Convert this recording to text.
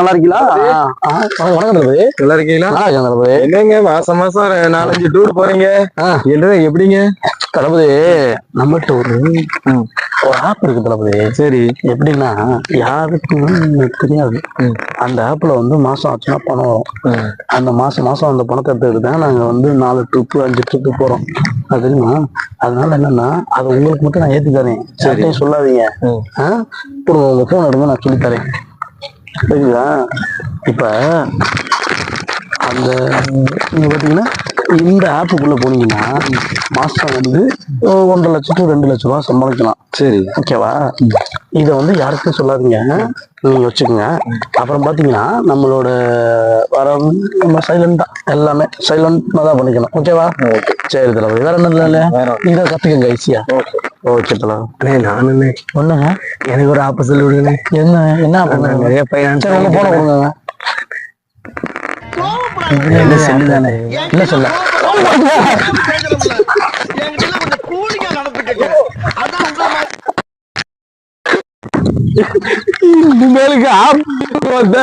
நல்லா இருக்கீங்களா? வணக்கம் தளபதி நல்லா இருக்கீங்களா? தளபதி என்னங்க மாசம் மாசம் நாலஞ்சு டூர் போறீங்க. என்ன எப்படிங்க? தளபதி நம்மகிட்ட ஒரு ஒரு ஆப் இருக்கு தளபதி. சரி. எப்படின்னா யாருக்கும் தெரியாது. அந்த ஆப்ல வந்து மாசம் ஆச்சுன்னா பணம் வரும். அந்த மாசம் மாசம் அந்த பணத்தை எடுத்துக்கிட்டு தான் நாங்க வந்து நாலு ட்ரிப்பு அஞ்சு ட்ரிப்பு போறோம். அது தெரியுமா? அதனால என்னன்னா அது உங்களுக்கு மட்டும் நான் ஏத்தி தரேன். சரியும் சொல்லாதீங்க. ம். ஆ? கொடுங்க உங்க போன் எடுங்க நான் சொல்லி தரேன். சரிங்களா இப்போ அந்த நீங்கள் பார்த்தீங்கன்னா இந்த ஆப்புக்குள்ள போனீங்கன்னா மாசம் வந்து ஒன்றரை லட்சம் to ரெண்டு லட்சம் ரூபாய் சம்பாதிக்கலாம். சரி. ஓகேவா இதை வந்து யாருக்கும் சொல்லாதீங்க. நீங்க வச்சுக்கோங்க. அப்புறம் பாத்தீங்கன்னா நம்மளோட வர நம்ம சைலண்டா எல்லாமே சைலண்டா தான் பண்ணிக்கணும். ஓகேவா சரி தளபதி வேற என்ன இல்லை. இதை கத்துக்கங்க ஈஸியா ஓகே. அண்ணே நானுண்ணே ஒண்ணுங்க? எனக்கு ஒரு ஆப்ப சொல்லி விடுங்க என்ன என்ன பண்ணுங்க நிறைய பையன் போன கொடுங்க. என்ன செல்லு தானே என்ன சொல்ல. இனிமேலுக்கு ஆப் வந்த.